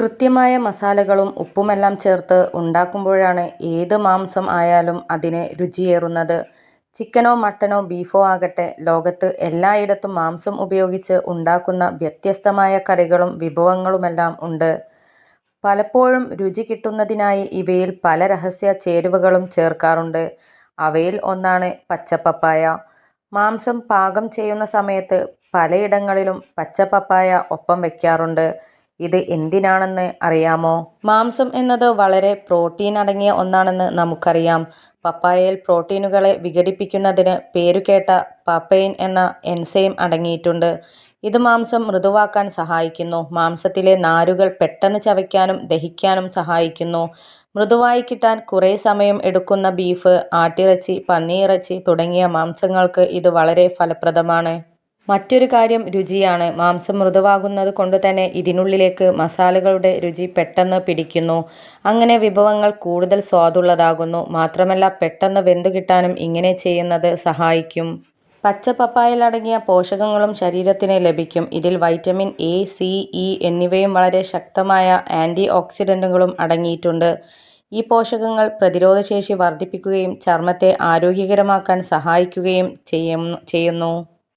കൃത്യമായ മസാലകളും ഉപ്പുമെല്ലാം ചേർത്ത് ഉണ്ടാക്കുമ്പോഴാണ് ഏത് മാംസം ആയാലും അതിന് രുചിയേറുന്നത്. ചിക്കനോ മട്ടനോ ബീഫോ ആകട്ടെ ലോകത്ത് എല്ലായിടത്തും മാംസം ഉപയോഗിച്ച് ഉണ്ടാക്കുന്ന വ്യത്യസ്തമായ കറികളും വിഭവങ്ങളുമെല്ലാം ഉണ്ട്. പലപ്പോഴും രുചി കിട്ടുന്നതിനായി ഇവയിൽ പല രഹസ്യ ചേരുവകളും ചേർക്കാറുണ്ട്. അവയിൽ ഒന്നാണ് പച്ചപ്പപ്പായ മാംസം പാകം ചെയ്യുന്ന സമയത്ത് പലയിടങ്ങളിലും പച്ചപ്പപ്പായ ഒപ്പം വയ്ക്കാറുണ്ട്. ഇത് എന്തിനാണെന്ന് അറിയാമോ? മാംസം എന്നത് വളരെ പ്രോട്ടീൻ അടങ്ങിയ ഒന്നാണെന്ന് നമുക്കറിയാം. പപ്പായയിൽ പ്രോട്ടീനുകളെ വിഘടിപ്പിക്കുന്നതിന് പേരുകേട്ട പപ്പൈൻ എന്ന എൻസൈം അടങ്ങിയിട്ടുണ്ട്. ഇത് മാംസം മൃദുവാക്കാൻ സഹായിക്കുന്നു. മാംസത്തിലെ നാരുകൾ പെട്ടെന്ന് ചവയ്ക്കാനും ദഹിക്കാനും സഹായിക്കുന്നു. മൃദുവായി കിട്ടാൻ കുറേ സമയം എടുക്കുന്ന ബീഫ്, ആട്ടിറച്ചി, പന്നിയിറച്ചി തുടങ്ങിയ മാംസങ്ങൾക്ക് ഇത് വളരെ ഫലപ്രദമാണ്. മറ്റൊരു കാര്യം രുചിയാണ്. മാംസം മൃദുവാകുന്നത് കൊണ്ട് തന്നെ ഇതിനുള്ളിലേക്ക് മസാലകളുടെ രുചി പെട്ടെന്ന് പിടിക്കുന്നു. അങ്ങനെ വിഭവങ്ങൾ കൂടുതൽ സ്വാദുള്ളതാകുന്നു. മാത്രമല്ല പെട്ടെന്ന് വെന്തു കിട്ടാനും ഇങ്ങനെ ചെയ്യുന്നത് സഹായിക്കും. പച്ച പപ്പായയിലടങ്ങിയ പോഷകങ്ങളും ശരീരത്തിന് ലഭിക്കും. ഇതിൽ വൈറ്റമിൻ എ, സി, ഇ എന്നിവയും വളരെ ശക്തമായ ആന്റി ഓക്സിഡന്റുകളും അടങ്ങിയിട്ടുണ്ട്. ഈ പോഷകങ്ങൾ പ്രതിരോധശേഷി വർദ്ധിപ്പിക്കുകയും ചർമ്മത്തെ ആരോഗ്യകരമാക്കാൻ സഹായിക്കുകയും ചെയ്യുന്നു.